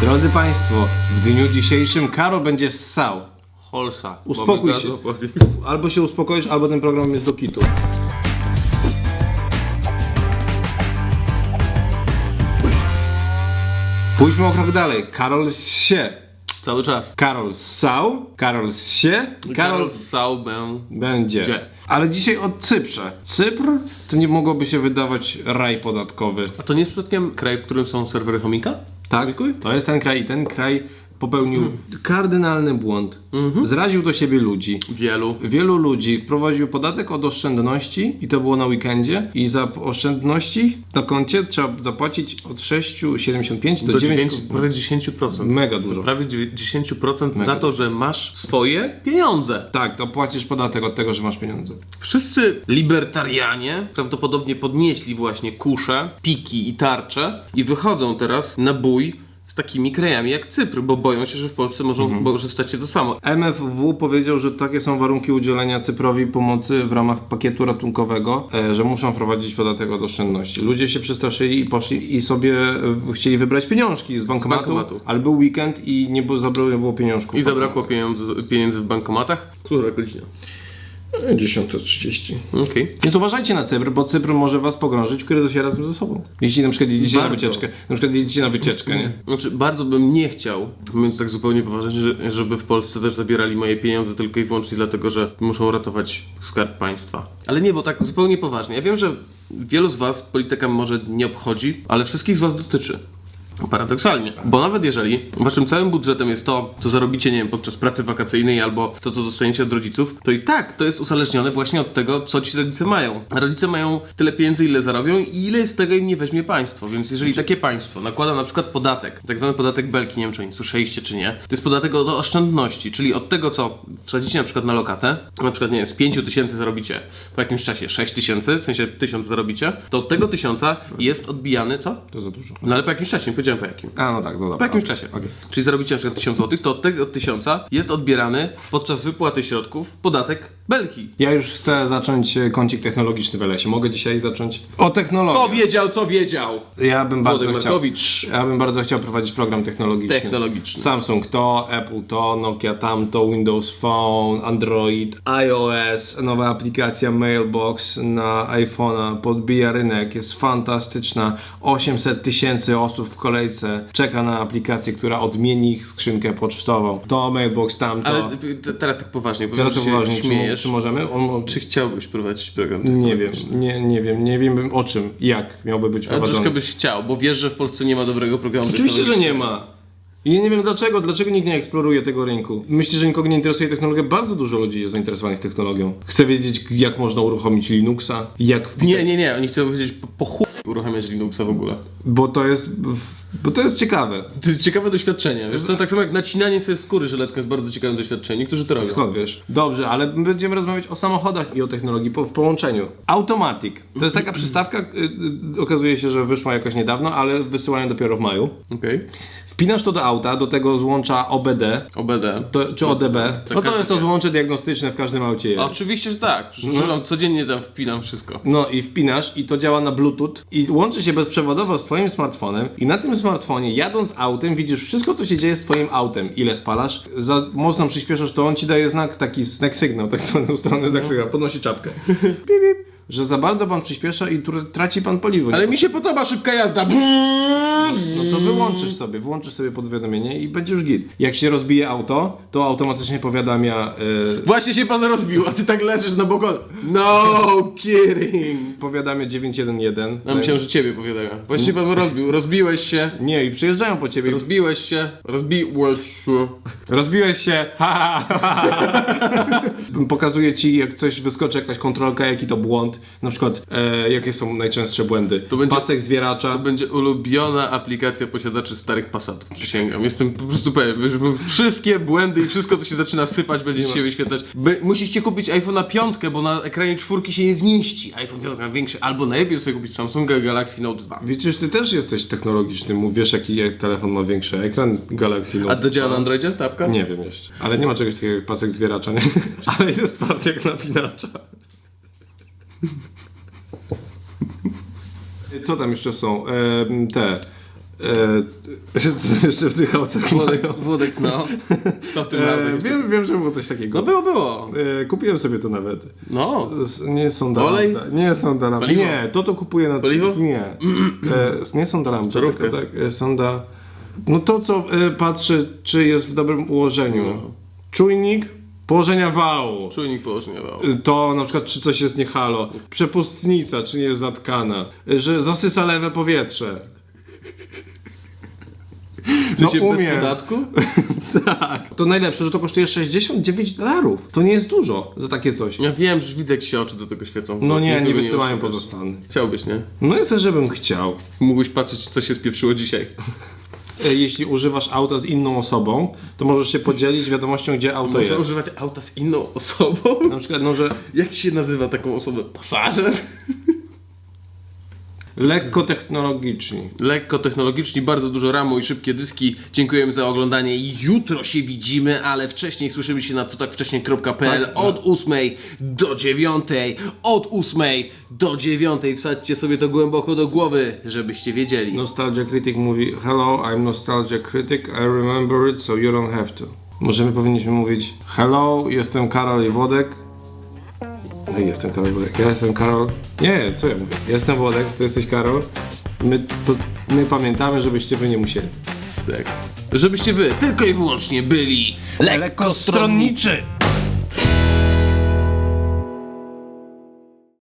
Drodzy Państwo, w dniu dzisiejszym Karol będzie ssał. Holsa. Uspokój się. Albo się uspokoisz, albo ten program jest do kitu. Pójdźmy o krok dalej. Karol się. Cały czas. Karol ssał, Karol się, Karol Karol Saubę. będzie. Gdzie? Ale dzisiaj o Cyprze. Cypr to nie mogłoby się wydawać raj podatkowy. A to nie jest przypadkiem kraj, w którym są serwery chomika? Tak, to jest ten kraj i ten kraj popełnił kardynalny błąd. Zraził do siebie ludzi. Wielu. Wielu ludzi wprowadził podatek od oszczędności i to było na weekendzie i za oszczędności na koncie trzeba zapłacić od 6,75 do, Do 9. 9, prawie 10%. Mega dużo. Prawie 10% za to, że masz swoje pieniądze. Tak, to płacisz podatek od tego, że masz pieniądze. Wszyscy libertarianie prawdopodobnie podnieśli właśnie kusze, piki i tarcze i wychodzą teraz na bój z takimi krajami jak Cypr, bo boją się, że w Polsce może, może stać się to samo. MFW powiedział, że takie są warunki udzielenia Cyprowi pomocy w ramach pakietu ratunkowego, e, że muszą wprowadzić podatek od oszczędności. Ludzie się przestraszyli i poszli i sobie chcieli wybrać pieniądzy z bankomatu, bankomatu. ale był weekend i nie było, zabrakło było pieniążków. I zabrakło pieniędzy, pieniędzy w bankomatach. Która godzina? 10.30. Okej. Więc uważajcie na Cypr, bo Cypr może was pogrążyć w kryzysie razem ze sobą. Jeśli na przykład jedziecie na Bardzo. wycieczkę, na przykład jedziecie na wycieczkę, nie? Znaczy, bardzo bym nie chciał, mówiąc tak zupełnie poważnie, że- żeby w Polsce też zabierali moje pieniądze tylko i wyłącznie dlatego, że muszą ratować skarb państwa. Ale nie, bo tak zupełnie poważnie. Ja wiem, że wielu z Was polityka może nie obchodzi, ale wszystkich z Was dotyczy. Paradoksalnie. Bo nawet jeżeli waszym całym budżetem jest to, co zarobicie, nie wiem, podczas pracy wakacyjnej albo to, co dostaniecie od rodziców, to i tak to jest uzależnione właśnie od tego, co ci rodzice mają. A rodzice mają tyle pieniędzy, ile zarobią i ile z tego im nie weźmie państwo. Więc jeżeli takie państwo nakłada na przykład podatek, tak zwany podatek belki, nie wiem, czy oni słyszeliście, czy nie, to jest podatek od oszczędności, czyli od tego, co wsadzicie na przykład na lokatę, na przykład, nie wiem, z 5 tysięcy zarobicie po jakimś czasie 6 tysięcy, w sensie 1000 zarobicie, to od tego tysiąca jest odbijany, co? To za dużo. No ale po jakimś czasie, nie powiedziałem po jakim. A, no tak, no dobra. Po jakimś okej, czasie. okej. Czyli zarobicie na przykład 1000 zł, to od tego od 1000 jest odbierany podczas wypłaty środków podatek belki. Ja już chcę zacząć e, kącik technologiczny w Elesie. Mogę dzisiaj zacząć o technologii. Kto wiedział, co wiedział? Ja bym bardzo Włodek chciał. Markowicz. Ja bym bardzo chciał prowadzić program technologiczny. Technologiczny. Samsung to, Apple to, Nokia tamto, Windows Phone, Android, iOS, nowa aplikacja Mailbox na iPhone'a podbija rynek, jest fantastyczna. 800 tysięcy osób w kolejce czeka na aplikację, która odmieni ich skrzynkę pocztową. To Mailbox tamto. Ale teraz tak poważnie, bo Teraz się uważnie, czy, śmiejesz. Czy możemy? On, Czy chciałbyś prowadzić program nie wiem, nie, nie wiem, nie wiem o czym, jak miałby być Ale prowadzony. troszkę byś chciał, bo wiesz, że w Polsce nie ma dobrego programu Oczywiście, że nie ma. I ja nie wiem dlaczego, dlaczego nikt nie eksploruje tego rynku. Myślę, że nikogo nie interesuje technologia. Bardzo dużo ludzi jest zainteresowanych technologią. Chcę wiedzieć, jak można uruchomić Linuxa, jak wpisać, Nie, nie, nie, oni chcą powiedzieć po, po chuj uruchamiać Linuxa w ogóle. bo to jest, w- bo to jest ciekawe. To jest ciekawe doświadczenie. Wiesz co, tak samo jak nacinanie sobie skóry żyletką jest bardzo ciekawym doświadczeniem. Niektórzy to robią. Skąd wiesz? Dobrze, ale my będziemy rozmawiać o samochodach i o technologii po, w połączeniu. Automatic. To jest taka przystawka, y, y, okazuje się, że wyszła jakoś niedawno, ale wysyłają dopiero w maju. Okej. Wpinasz to do auta, do tego złącza OBD, OBD. to, czy ODB. No to każdy jest to wie. złącze diagnostyczne w każdym aucie. jest. Oczywiście, że tak. Przecież używam, codziennie tam wpinam wszystko. No i wpinasz i to działa na Bluetooth i łączy się bezprzewodowo z twoim smartfonem i na tym smartfonie jadąc autem widzisz wszystko co się dzieje z twoim autem. Ile spalasz, za mocno przyspieszasz to on ci daje znak, taki snack sygnał, tak zwany ustalony znak sygnał, podnosi czapkę. Pip, pip. Że za bardzo pan przyspiesza i tr- traci pan paliwo. Ale mi się podoba szybka jazda. No to wyłączysz sobie, włączysz sobie powiadomienie i będzie już git. Jak się rozbije auto, to automatycznie powiadamia yy, Właśnie się pan rozbił, a ty tak leżysz na boku. No kidding. powiadamia 911. No myślałem, że ciebie powiadają. Właśnie się pan rozbił. Rozbiłeś się. Nie, i przyjeżdżają po ciebie. Rozbiłeś się. Rozbiłeś się. Rozbiłeś się! Ha, ha, ha, ha. Pokazuje ci, jak coś wyskoczy, jakaś kontrolka, jaki to błąd. Na przykład, e, jakie są najczęstsze błędy. To będzie- Pasek zwieracza. To będzie ulubiona aplikacja posiadaczy starych Passatów. Przysięgam. Jestem po prostu pewien, że wszystkie błędy i wszystko, co się zaczyna sypać, będzie się wyświetlać. By, musicie kupić iPhone'a 5, bo na ekranie czwórki się nie zmieści. iPhone 5 ma większy. Albo najlepiej sobie kupić Samsunga Galaxy Note 2. Widzisz, ty też jesteś technologiczny. Wiesz, jaki telefon ma większy ekran Galaxy Note A to działa 2? na Androidzie, ta apka? Nie wiem jeszcze. Ale nie ma czegoś takiego jak pasek zwieracza, nie? Ale jest pasek napinacza. Co tam jeszcze są? E, te. E, co jeszcze w tych autach? Włodek no. Co w tym E, razem? wiem, wiem, że było coś takiego. No było, było. E, kupiłem sobie to nawet. No. S- Nie są da Olej? lambda. Nie są da lambda. Paliwo? Nie, to to kupuję na... Paliwo? Nie. E, nie są da lambda, Żarówkę? tylko tak, e, sonda... No to, co e, patrzy, czy jest w dobrym ułożeniu. No. Czujnik położenia wału. Czujnik położniował. To na przykład, czy coś jest niehalo. Przepustnica, czy nie jest zatkana. E, Że zasysa lewe powietrze. Czy No się bez umiem. podatku? tak. To najlepsze, że to kosztuje 69 dolarów. To nie jest dużo za takie coś. Ja wiem, że widzę jak się oczy do tego świecą. No nie, nie wysyłają poza Stany. Chciałbyś, nie? No jest żebym chciał. Mógłbyś patrzeć, co się spieprzyło dzisiaj. E, Jeśli używasz auta z inną osobą, to możesz się podzielić wiadomością, gdzie auto Można jest. używać auta z inną osobą? Na przykład, no, że Jak się nazywa taką osobę? Pasażer? Lekko technologiczni. Lekko technologiczni, bardzo dużo ramu i szybkie dyski. Dziękujemy za oglądanie. Jutro się widzimy, ale wcześniej słyszymy się na cotakwcześniej.pl Tak. od 8 do 9. Od 8 do 9. Wsadźcie sobie to głęboko do głowy, żebyście wiedzieli. Nostalgia Critic mówi Hello, I'm Nostalgia Critic, I remember it, so you don't have to. Może my powinniśmy mówić Hello, jestem Karol i Włodek. No i jestem Karol i Włodek. Ja jestem Karol. Nie, co ja mówię? Jestem Włodek, ty jesteś Karol. My, to, my pamiętamy, żebyście wy nie musieli. Tak. Żebyście wy tylko i wyłącznie byli Lekkostronniczy.